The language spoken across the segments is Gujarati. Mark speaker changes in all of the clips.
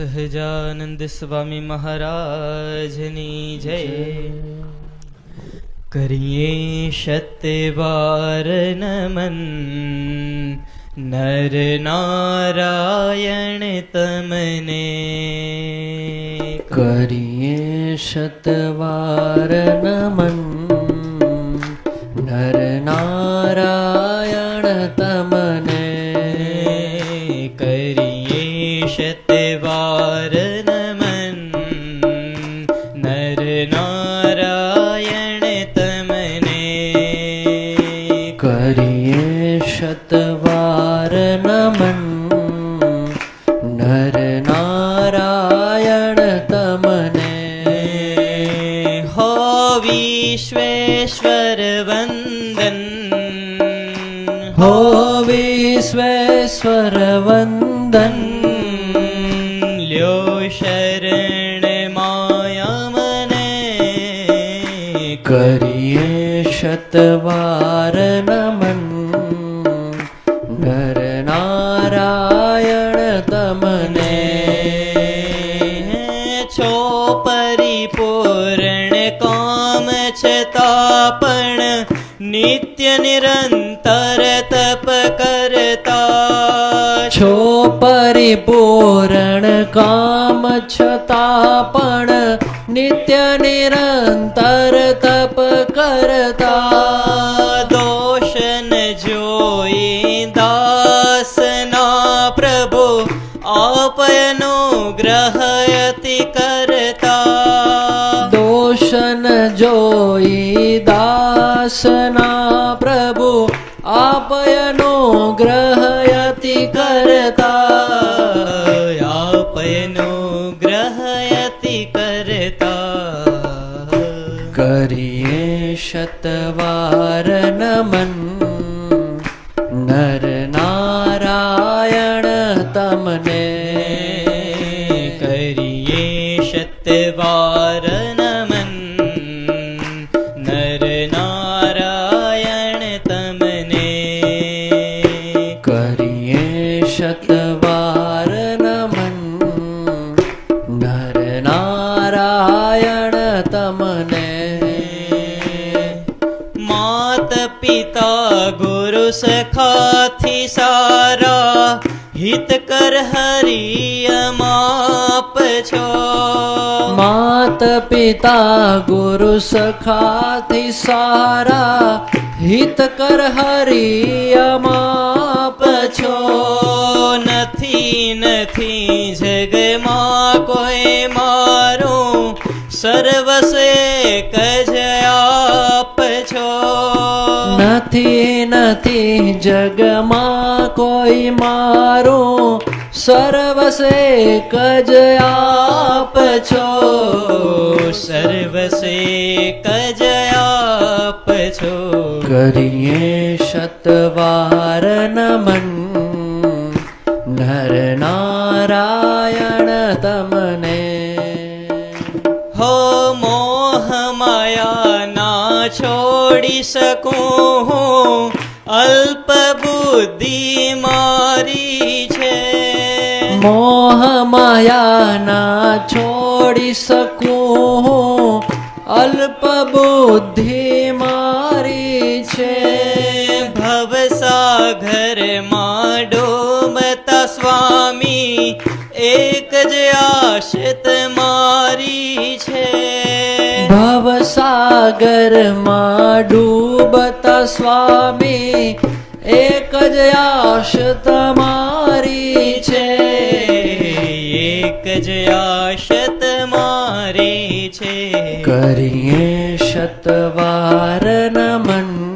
Speaker 1: સહજાનંદ સ્વામી મહારાજની જય. કરીએ સત્યવાર નમન નર નારાયણ તમને.
Speaker 2: કરીએ શતવાર નમન शतवार नमन् नर
Speaker 1: नारायणतमने हो विश्वेश्वर
Speaker 2: वन्दन् हो विश्वेश्वर
Speaker 1: वन्दन् શરણ માયા મને
Speaker 2: કરીએ શતવાર નમન. નર નારાયણ તમને.
Speaker 1: છો પરિપૂર્ણ કામ છતાં પણ નિત્ય નિરંતર તપ કરતા
Speaker 2: છો પરિપૂરણ કામ છતાં પણ નિત્ય નિરંતર તપ કરતા
Speaker 1: દોષ ન જોઈ દાસના પ્રભુ આપયનો ગ્રહયતિ કરતા.
Speaker 2: દોષન જોઈ દાસના ગ્રહયતિ કરતા
Speaker 1: આપયનો ગ્રહયતિ કરતા
Speaker 2: કરીએ શતવાર
Speaker 1: હિત કર હરિયમાપ છો.
Speaker 2: માત પિતા ગુરુ સખાથી સારા હિત કર હરિયમાપ છો.
Speaker 1: નથી નથી જગમાં કોઈ
Speaker 2: નથી નથી જગમાં કોઈ મારું સર્વસે કજ આપ છો.
Speaker 1: સર્વસે કજ આપ છો.
Speaker 2: કરીએ શતવાર નમન. નર નારાયણ તમને.
Speaker 1: હો મોહ માયા ના છોડી શકું. અલ્પ બુદ્ધિ મારી છે.
Speaker 2: મોહ માયાના છોડી શકું હું. અલ્પ બુદ્ધિ મારી છે.
Speaker 1: ભવસાગરમાં ડોબતા સ્વામી એક જ આશિત મારી છે.
Speaker 2: ભવસાગરમાં ડૂબતા સ્વામી, એક જ આશ તમારી છે.
Speaker 1: એક જ આશ મારી છે.
Speaker 2: કરીએ શતવાર નમન,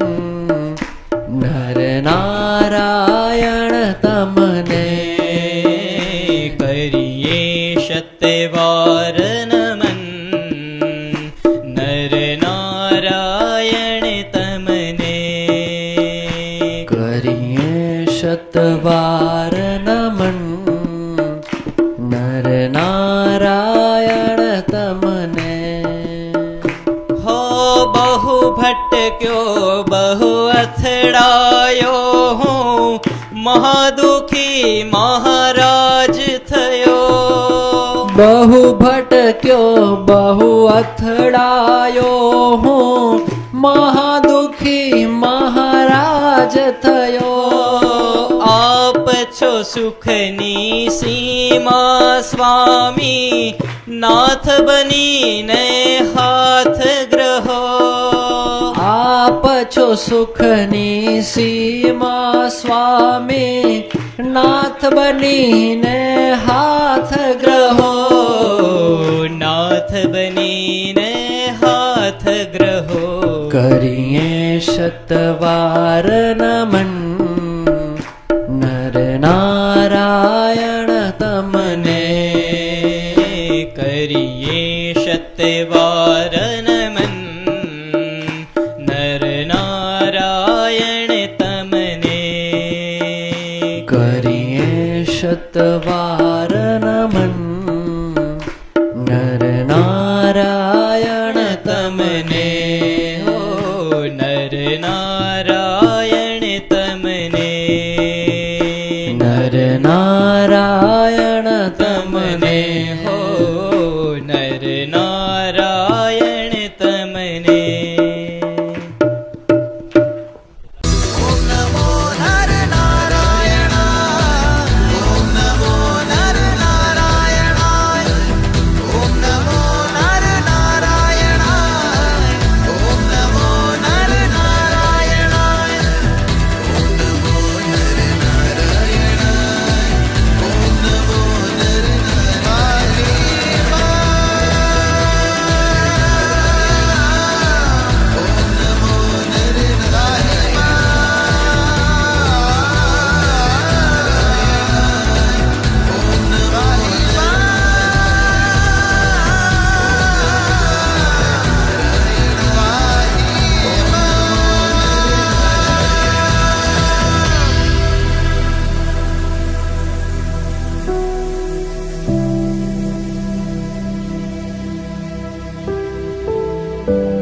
Speaker 2: નર શતવાર નમન નર નારાયણ તમને
Speaker 1: હો બહુ ભટક્યો બહુ અથડાયો હું મહાદુખી મહારાજ થયો
Speaker 2: બહુ ભટક્યો બહુ અથડાયો હું મહાદુખી મહારાજ થયો
Speaker 1: સુખની સીમા સ્વામી નાથ બનીને હાથ ગ્રહો.
Speaker 2: આપ છો સુખની સીમા સ્વામી નાથ બનીને હાથ ગ્રહો.
Speaker 1: નાથ બનીને હાથ ગ્રહો.
Speaker 2: કરીએ શતવાર નમન ദേശത്തെ വാരണമൻ നരനാരായണ തമനെ. കരിയേശത്ത് വാരണമൻ നരനാരായ Narayan Thank you.